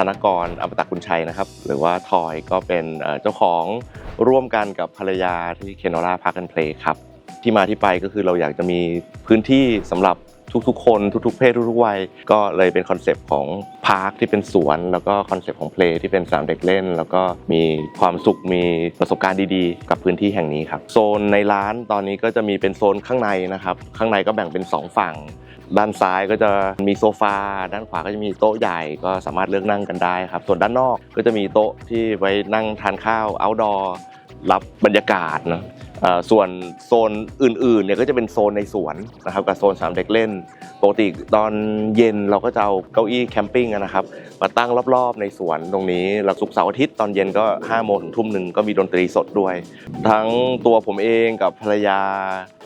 ธนกรอมตะคุณชัยนะครับ หรือว่าทอยก็เป็นเจ้าของร่วมกันกับภรรยาที่เคนอร่าพักกันเพลครับ ที่มาที่ไปก็คือเราอยากจะมีพื้นที่สำหรับทุกๆ คนทุกๆ เพศทุกๆวัยก็เลยเป็นคอนเซปต์ของพาร์คที่เป็นสวน แล้วก็คอนเซปต์ของเพลงที่เป็นสนามเด็กเล่น แล้วก็มีความสุขมีประสบการณ์ดีๆ กับพื้นที่แห่งนี้ครับ โซนในร้านตอนนี้ก็จะมีเป็นโซนข้างในนะครับ ข้างในก็แบ่งเป็นสองฝั่ง ด้านซ้ายก็จะมีโซฟา ด้านขวาก็จะมีโต๊ะใหญ่ก็สามารถเลือกนั่งกันได้ครับ ส่วนด้านนอกก็จะมีโต๊ะที่ไว้นั่งทานข้าว outdoor รับบรรยากาศเนาะ ส่วนโซนอื่นๆเนี่ยก็จะเป็นโซนในสวนนะครับกับโซนสามเด็กเล่นปกติตอนเย็นเราก็จะเอาเก้าอี้แคมปิ้งนะครับมาตั้งรอบๆในสวนตรงนี้แล้วศุกเสาร์อาทิตย์ตอนเย็นก็5โมงถึงทุ่มหนึ่งก็มีดนตรีสดด้วย ทั้งตัวผมเองกับภรรยา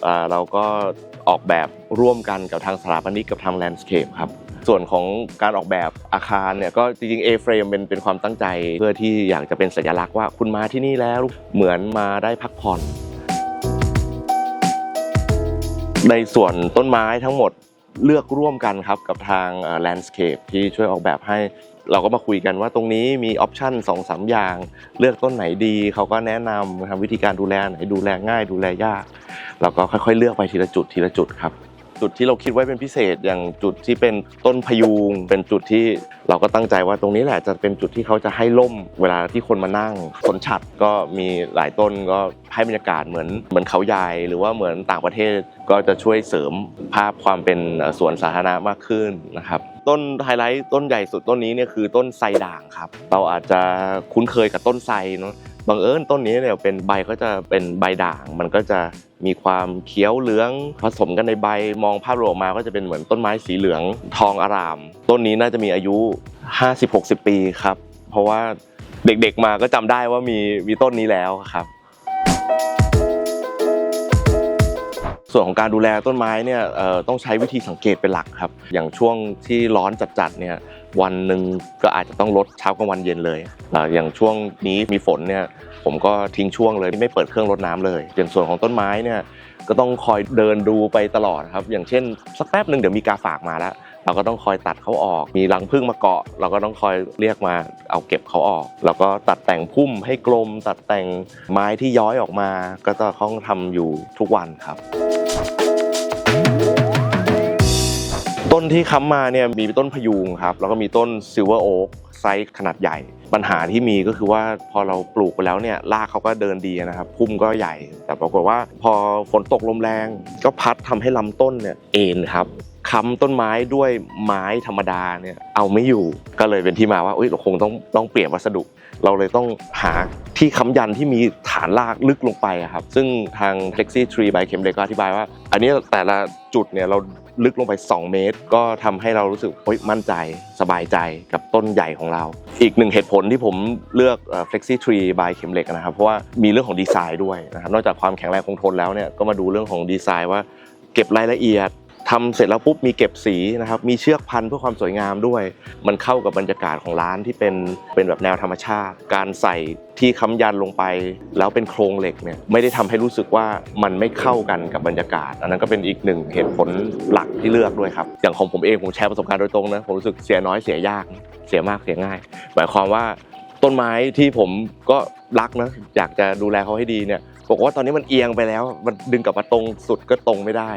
อ่าเราก็ออกแบบร่วมกันกับทางสถาปนิกกับทางแลนด์สเคปครับส่วนของการออกแบบอาคารเนี่ยก็จริงๆ A-frame เป็นเป็นความตั้งใจ เพื่อที่อยากจะเป็นสัญลักษณ์ว่าคุณมาที่นี่แล้วเหมือนมาได้พักผ่อน ในส่วนต้นไม้ทั้งหมดเลือกร่วมกันครับกับทางแลนด์สเคปที่ช่วยออกแบบให้เราก็มาคุยกันว่าตรงนี้มีออปชั่น2อสอย่าง เลือกต้นไหนดี เขาก็แนะนำนะครับวิธีการดูแลไหนดูแลง่ายดูแลยาก เราก็ค่อยๆ เลือกไปทีละจุดทีละจุดครับ จุดที่เราคิดไว้เป็นพิเศษอย่างจุดที่เป็นต้นพยุงเป็นจุดที่เราก็ตั้งใจว่าตรงนี้แหละจะเป็นจุดที่เขาจะให้ล่มเวลาที่คนมานั่งสนฉัดก็มีหลายต้นก็ให้บรรยากาศเหมือนเหมือนเขาใหญ่หรือว่าเหมือนต่างประเทศก็จะช่วยเสริมภาพความเป็นสวนสาธารณะมากขึ้นนะครับต้นไฮไลท์ต้นใหญ่สุดต้นนี้เนี่ยคือต้นไทรด่างครับ เราอาจจะคุ้นเคยกับต้นไทรเนาะ บังเอิญต้นนี้เนี่ยเป็นใบก็จะเป็นใบด่าง มันก็จะมีความเขียวเหลืองผสมกันในใบมองภาพรวมออกมาก็จะเป็นเหมือนต้นไม้สีเหลืองทองอาราม ต้นนี้น่าจะมีอายุ 50-60 ปีครับ เพราะว่าเด็กๆมาก็จำได้ว่ามีมีต้นนี้แล้วครับ ส่วนของการดูแลต้นไม้เนี่ยต้องใช้วิธีสังเกตเป็นหลักครับ อย่างช่วงที่ร้อนจัดๆเนี่ยวันหนึ่งก็อาจจะต้องลดเช้ากลางวันเย็นเลยอ่ออย่างช่วงนี้มีฝนเนี่ยผมก็ทิ้งช่วงเลยไม่เปิดเครื่องรดน้ำเลยอย่างส่วนของต้นไม้เนี่ยก็ต้องคอยเดินดูไปตลอดครับ อย่างเช่นสักแป๊บหนึ่งเดี๋ยวมีกาฝากมาแล้ว เราก็ต้องคอยตัดเขาออก มีรังผึ้งมาเกาะ เราก็ต้องคอยเรียกมาเอาเก็บเขาออก แล้วก็ตัดแต่งพุ่มให้กลม ตัดแต่งไม้ที่ย้อยออกมา ก็จะต้องทำอยู่ทุกวันครับ ต้นที่ค้ำมาเนี่ยมีต้นพยุงครับ แล้วก็มีต้นซิลเวอร์โอ๊กไซส์ขนาดใหญ่ ปัญหาที่มีก็คือว่าพอเราปลูกไปแล้วเนี่ยรากเขาก็เดินดีนะครับพุ่มก็ใหญ่ แต่ปรากฏว่าพอฝนตกลมแรง ก็พัดทำให้ลำต้นเนี่ยเอ็นครับ ค้ำต้นไม้ด้วยไม้ธรรมดาเนี่ยเอาไม่อยู่ก็เลยเป็นที่มาว่าเอ้ยเราคงต้องต้องเปลี่ยนวัสดุ เราเลยต้องหาที่ค้ำยันที่มีฐานรากลึกลงไปครับ ซึ่งทาง Flexi Tree by เข็มเด็กก็อธิบายว่า อันนี้แต่ละจุดเนี่ยเราลึกลงไป 2 เมตร ก็ทำให้เรารู้สึกเฮ้ยมั่นใจสบายใจกับต้นใหญ่ของเรา อีกหนึ่งเหตุผลที่ผมเลือก Flexi Tree by เข็มเหล็กนะครับ เพราะว่ามีเรื่องของดีไซน์ด้วยนะครับนอกจากความแข็งแรงคงทนแล้วเนี่ยก็มาดูเรื่องของดีไซน์ว่าเก็บรายละเอียด ทำเสร็จแล้วปุ๊บมีเก็บสีนะครับ มีเชือกพันเพื่อความสวยงามด้วย มันเข้ากับบรรยากาศของร้านที่เป็นเป็นแบบแนวธรรมชาติ การใส่ที่ค้ำยันลงไป แล้วเป็นโครงเหล็กเนี่ยไม่ได้ทำให้รู้สึกว่ามันไม่เข้ากันกับบรรยากาศ อันนั้นก็เป็นอีกหนึ่งเหตุผลหลักที่เลือกด้วยครับ อย่างของผมเองผมแชร์ประสบการณ์โดยตรงนะผมรู้สึกเสียน้อยเสียยากเสียมากเสียง่าย หมายความว่าต้นไม้ที่ผมก็รักนะอยากจะดูแลเขาให้ดีเนี่ยบอกว่าตอนนี้มันเอียงไปแล้ว มันดึงกลับมาตรงสุดก็ตรงไม่ได้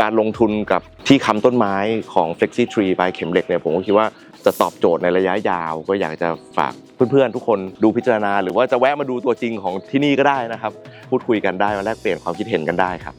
การลงทุนกับที่ค้ำต้นไม้ของ Flexi Tree by เข็มเหล็กเนี่ยผมก็คิดว่าจะตอบโจทย์ในระยะยาว ก็อยากจะฝากเพื่อนๆ ทุกคนดูพิจารณา หรือว่าจะแวะมาดูตัวจริงของที่นี่ก็ได้นะครับ พูดคุยกันได้มาแลกเปลี่ยนความคิดเห็นกันได้ครับ